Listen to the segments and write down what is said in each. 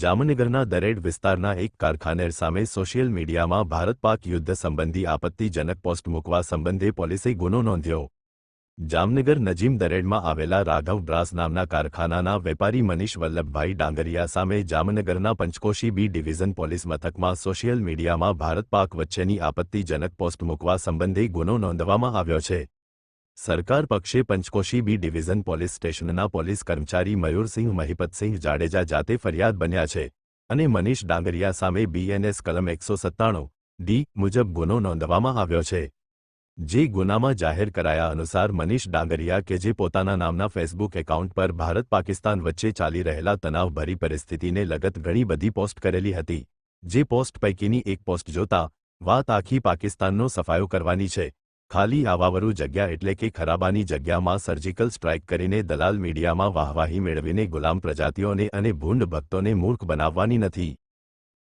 જામનગરના દરેડ વિસ્તારના એક કારખાનેર સામે સોશિયલ મીડિયામાં ભારત પાક યુદ્ધ સંબંધી આપત્તિજનક પોસ્ટ મૂકવા સંબંધે પોલીસે ગુનો નોંધ્યો. જામનગર નજીમ દરેડમાં આવેલા રાઘવ બ્રાસ નામના કારખાનાના વેપારી મનીષ વલ્લભભાઈ ડાંગરિયા સામે જામનગરના પંચકોશી બી ડિવિઝન પોલીસ મથકમાં સોશિયલ મીડિયામાં ભારત પાક વચ્ચેની આપત્તિજનક પોસ્ટ મૂકવા સંબંધે ગુનો નોંધવામાં આવ્યો છે. સરકાર પક્ષે પંચકોશી બી ડિવિઝન પોલીસ સ્ટેશનના પોલીસ કર્મચારી મયુરસિંહ મહિપતસિંહ જાડેજા જાતે ફરિયાદ બન્યા છે અને મનીષ ડાંગરિયા સામે બીએનએસ કલમ એકસો સત્તાણું ડી મુજબ ગુનો નોંધવામાં આવ્યો છે. જે ગુનામાં જાહેર કરાયા અનુસાર મનીષ ડાંગરિયા કે જે પોતાના નામના ફેસબુક એકાઉન્ટ પર ભારત પાકિસ્તાન વચ્ચે ચાલી રહેલા તણાવભરી પરિસ્થિતિને લગત ઘણી બધી પોસ્ટ કરેલી હતી. જે પોસ્ટ પૈકીની એક પોસ્ટ જોતા વાત આખી પાકિસ્તાનનો સફાયો કરવાની છે. ખાલી આવાવરું જગ્યા એટલે કે ખરાબાની જગ્યામાં સર્જિકલ સ્ટ્રાઇક કરીને દલાલ મીડિયામાં વાહવાહી મેળવીને ગુલામ પ્રજાતિઓને અને ભૂંડ ભક્તોને મૂર્ખ બનાવવાની નથી.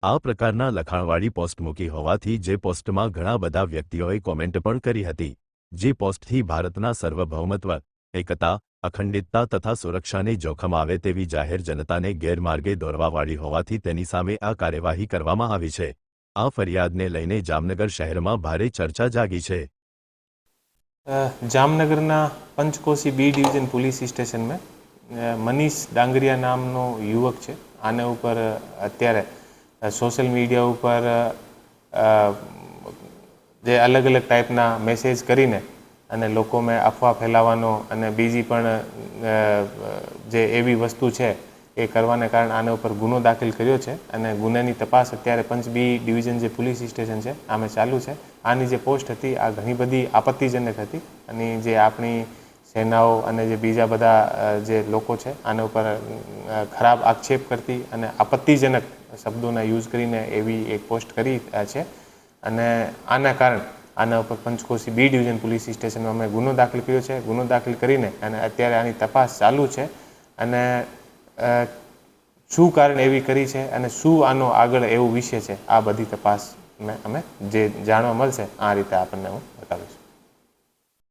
આ પ્રકારના લખાણવાળી પોસ્ટ મૂકી હોવાથી જે પોસ્ટમાં ઘણા બધા વ્યક્તિઓએ કોમેન્ટ પણ કરી હતી. જે પોસ્ટથી ભારતના સર્વભૌમત્વ, એકતા, અખંડિતતા તથા સુરક્ષાને જોખમ આવે તેવી જાહેર જનતાને ગેરમાર્ગે દોરવાવાળી હોવાથી તેની સામે આ કાર્યવાહી કરવામાં આવી છે. આ ફરિયાદને લઈને જામનગર શહેરમાં ભારે ચર્ચા જાગી છે. જામનગરના પંચકોશી બી ડિવિઝન પોલીસ સ્ટેશનમાં મનીષ ડાંગરિયા નામનો યુવક છે. આને ઉપર અત્યારે સોશિયલ મીડિયા ઉપર જે અલગ અલગ ટાઈપના મેસેજ કરીને અને લોકોમાં અફવા ફેલાવવાનો અને બીજી પણ જે એવી વસ્તુ છે એ કરવાને કારણે આના ઉપર ગુનો દાખલ કર્યો છે અને ગુનાની તપાસ અત્યારે પંચ બી ડિવિઝન જે પોલીસ સ્ટેશન છે, આમે ચાલુ છે. આની જે પોસ્ટ હતી, આ ઘણી બધી આપત્તિજનક હતી અને જે આપણી સેનાઓ અને જે બીજા બધા જે લોકો છે, આના ઉપર ખરાબ આક્ષેપ કરતી અને આપત્તિજનક શબ્દોના યુઝ કરીને એવી એક પોસ્ટ કરી છે. અને આના કારણે આના ઉપર પંચકોશી બી ડિવિઝન પોલીસ સ્ટેશનમાં અમે ગુનો દાખલ કર્યો છે. ગુનો દાખલ કરીને અને અત્યારે આની તપાસ ચાલુ છે અને શું કારણ એવી કરી છે અને શું આનો આગળ એવું વિષય છે? આ બધી તપાસ અમે અમે જે જાણવા મળશે, આ રીતે આપણને હું બતાવીશ.